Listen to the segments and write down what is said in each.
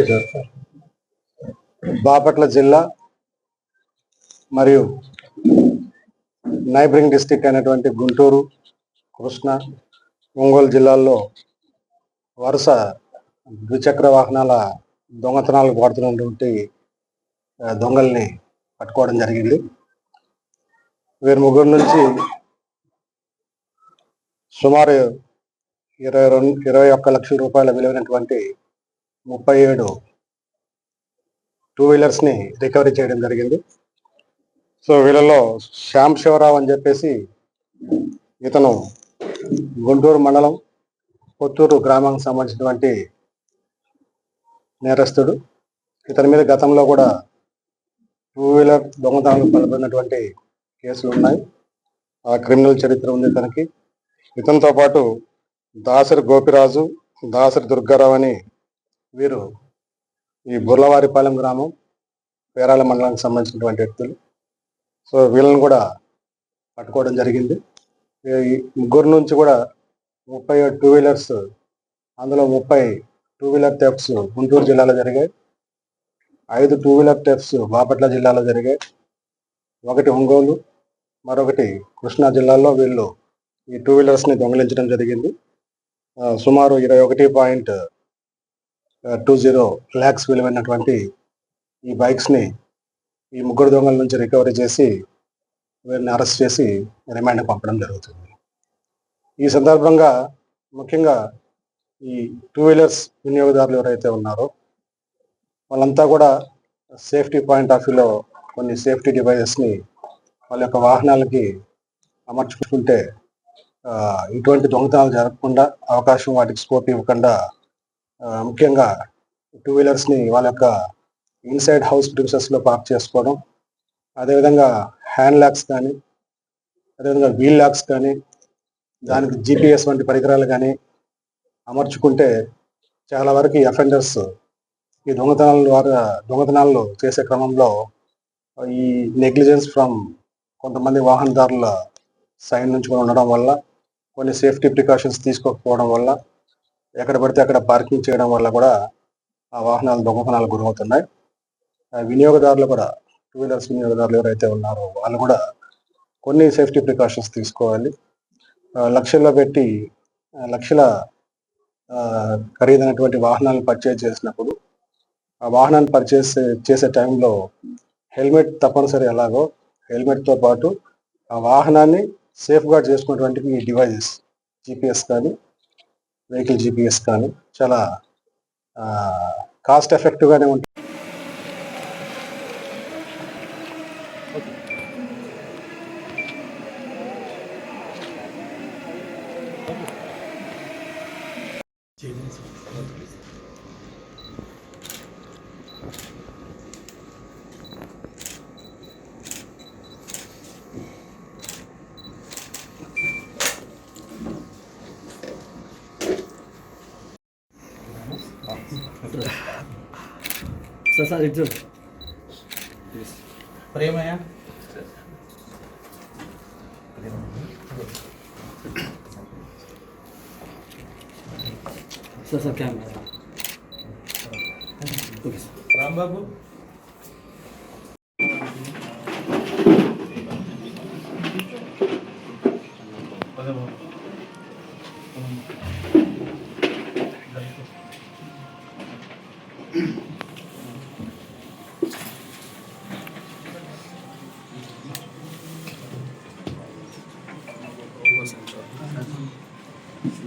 Okay sir. Bapatla జిల్లా మరియు neighbouring district అయినటువంటి గుంటూరు కృష్ణ ఒంగోలు జిల్లాల్లో వరుస ద్విచక్ర వాహనాల దొంగతనాలు పడుతున్నటువంటి దొంగల్ని పట్టుకోవడం జరిగింది. వీరి ముగ్గురు నుంచి సుమారు ఇరవై రెండు ఇరవై ఒక్క లక్షల రూపాయల విలువైనటువంటి ముప్పై ఏడు టూ వీలర్స్ని రికవరీ చేయడం జరిగింది. సో వీళ్ళలో శ్యామ్ శివరావు అని చెప్పేసి ఇతను గుంటూరు మండలం పుత్తూరు గ్రామానికి సంబంధించినటువంటి నేరస్తుడు. ఇతని మీద గతంలో కూడా టూ వీలర్ దొంగతనాలకు పాల్పడినటువంటి కేసులు ఉన్నాయి. ఆ క్రిమినల్ చరిత్ర ఉంది ఇతనికి. ఇతనితో పాటు దాసరి గోపిరాజు దాసరి దుర్గారావు అని వీరు ఈ బుర్లవారిపాలెం గ్రామం పేరాల మండలానికి సంబంధించినటువంటి వ్యక్తులు. సో వీళ్ళని కూడా పట్టుకోవడం జరిగింది. ఈ ముగ్గురు నుంచి కూడా ముప్పై టూ వీలర్స్ అందులో ముప్పై టూ వీలర్ థెఫ్ట్స్ గుంటూరు జిల్లాలో జరిగాయి. ఐదు టూ వీలర్ థెఫ్ట్స్ బాపట్ల జిల్లాలో జరిగాయి. ఒకటి ఒంగోలు మరొకటి కృష్ణా జిల్లాలో వీళ్ళు ఈ టూ వీలర్స్ని దొంగిలించడం జరిగింది. సుమారు ఇరవై ఒకటి పాయింట్ టూ జీరో ల్యాక్స్ విలువైనటువంటి ఈ బైక్స్ని ఈ ముగ్గురు దొంగల నుంచి రికవరీ చేసి వీరిని అరెస్ట్ చేసి రిమాండ్ పంపడం జరుగుతుంది. ఈ సందర్భంగా ముఖ్యంగా ఈ టూ వీలర్స్ వినియోగదారులు ఎవరైతే ఉన్నారో వాళ్ళంతా కూడా సేఫ్టీ పాయింట్ ఆఫ్ వ్యూలో కొన్ని సేఫ్టీ డివైజెస్ని వాళ్ళ యొక్క వాహనాలకి అమర్చుకుంటే ఇటువంటి దొంగతనాలు జరగకుండా అవకాశం వాటికి స్కోప్ ఇవ్వకుండా ముఖ్యంగా టూ వీలర్స్ని వాళ్ళ యొక్క ఇన్సైడ్ హౌస్లో పార్క్ చేసుకోవడం అదేవిధంగా హ్యాండ్ లాక్స్ కానీ అదేవిధంగా వీల్ లాక్స్ కానీ దానికి జిపిఎస్ వంటి పరికరాలు కానీ అమర్చుకుంటే చాలా వరకు ఈ అఫెండర్స్ ఈ దొంగతనాల ద్వారా దొంగతనాలు చేసే క్రమంలో ఈ నెగ్లిజెన్స్ ఫ్రమ్ కొంతమంది వాహనదారుల సైడ్ నుంచి కూడా ఉండడం వల్ల కొన్ని సేఫ్టీ ప్రికాషన్స్ తీసుకోకపోవడం వల్ల ఎక్కడ పడితే అక్కడ పార్కింగ్ చేయడం వల్ల కూడా ఆ వాహనాలు దొంగతనాలు గురవుతున్నాయి. ఆ వినియోగదారులు కూడా టూ వీలర్స్ వినియోగదారులు ఎవరైతే ఉన్నారో వాళ్ళు కూడా కొన్ని సేఫ్టీ ప్రికాషన్స్ తీసుకోవాలి. లక్షల్లో పెట్టి లక్షల ఖరీదైనటువంటి వాహనాలను పర్చేజ్ చేసినప్పుడు ఆ వాహనాన్ని పర్చేస్ చేసే టైంలో హెల్మెట్ తప్పనిసరి ఎలాగో హెల్మెట్తో పాటు ఆ వాహనాన్ని సేఫ్ గార్డ్ చేసుకున్నటువంటి ఈ డివైజెస్ జీపీఎస్ కానీ వెహికల్ జీపీఎస్ కానీ చాలా కాస్ట్ ఎఫెక్టివ్గానే ఉంటుంది selesai itu. Terima ya. Selesai kamera Rambah bu.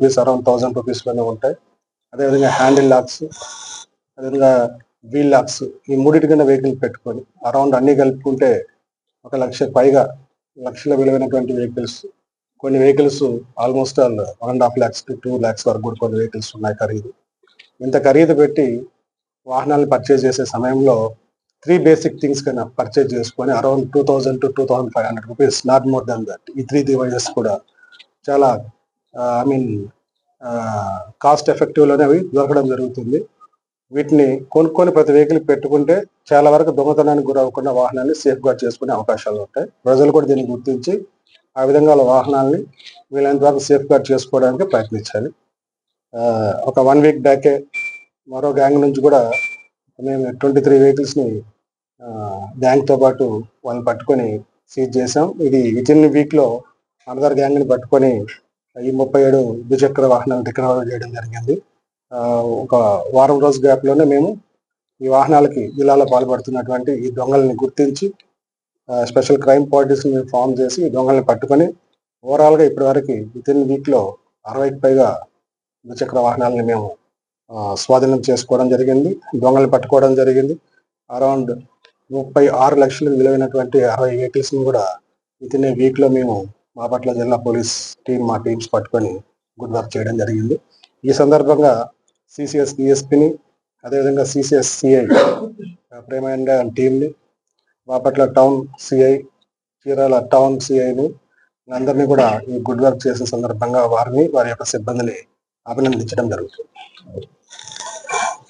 Rupees around thousand రూపీస్లోనే ఉంటాయి. అదేవిధంగా హ్యాండిల్ లాక్స్ అదేవిధంగా వీల్ లాక్స్ ఈ మూడింటి కింద వెహికల్ పెట్టుకొని అరౌండ్ అన్ని కలుపుకుంటే ఒక లక్ష పైగా లక్షల విలువైనటువంటి వెహికల్స్ కొన్ని vehicles almost all one and half lakhs to two lakhs వరకు కూడా కొన్ని వెహికల్స్ ఉన్నాయి ఖరీదు. ఇంత ఖరీదు పెట్టి వాహనాలను పర్చేజ్ చేసే సమయంలో త్రీ బేసిక్ థింగ్స్ కన్నా పర్చేజ్ చేసుకొని around two thousand to two thousand five hundred rupees not more than that ఈ త్రీ డివైజెస్ కూడా చాలా ఐ మీన్ కాస్ట్ ఎఫెక్టివ్లోనే అవి దొరకడం జరుగుతుంది. వీటిని కొనుక్కొని ప్రతి వెహికల్ పెట్టుకుంటే చాలా వరకు దొంగతనానికి గురవ్వకుండా వాహనాన్ని సేఫ్ గార్డ్ చేసుకునే అవకాశాలు ఉంటాయి. ప్రజలు కూడా దీన్ని గుర్తించి ఆ విధంగా వాహనాల్ని వీలైనంత వరకు సేఫ్ గార్డ్ చేసుకోవడానికి ప్రయత్నించాలి. ఒక వన్ వీక్ బ్యాకే మరో గ్యాంగ్ నుంచి కూడా మేము ట్వంటీ త్రీ వెహికల్స్ని గ్యాంగ్తో పాటు వాళ్ళని పట్టుకొని సీజ్ చేసాం ఇది విత్ ఇన్ వీక్లో అనదర్ గ్యాంగ్ని పట్టుకొని ఈ ముప్పై ఏడు ద్విచక్ర వాహనాలు రికవర్ చేయడం జరిగింది. ఒక వారం రోజు గ్యాప్లోనే మేము ఈ వాహనాలకి జిల్లాలో పాల్పడుతున్నటువంటి ఈ దొంగల్ని గుర్తించి స్పెషల్ క్రైమ్ పార్టీస్ని ఫామ్ చేసి ఈ దొంగల్ని పట్టుకొని ఓవరాల్గా ఇప్పటివరకు ఇప్పటి వీక్లో విత్ ఇన్ అరవైకి పైగా ద్విచక్ర వాహనాలని మేము స్వాధీనం చేసుకోవడం జరిగింది. దొంగల్ని పట్టుకోవడం జరిగింది. అరౌండ్ ముప్పై ఆరు లక్షలు విలువైనటువంటి అరవై వెహికల్స్ని కూడా విత్ ఇన్ ఏ వీక్లో మేము బాపట్ల జిల్లా పోలీస్ టీం మా టీమ్స్ పట్టుకొని గుడ్ వర్క్ చేయడం జరిగింది. ఈ సందర్భంగా సిసిఎస్ డిఎస్పిని అదేవిధంగా సిసిఎస్ సిఐ ప్రేమైన టీంని Bapatla town CI Chirala town సిఐని అందరినీ కూడా ఈ గుడ్ వర్క్ చేసే సందర్భంగా వారిని వారి యొక్క సిబ్బందిని అభినందించడం జరుగుతుంది.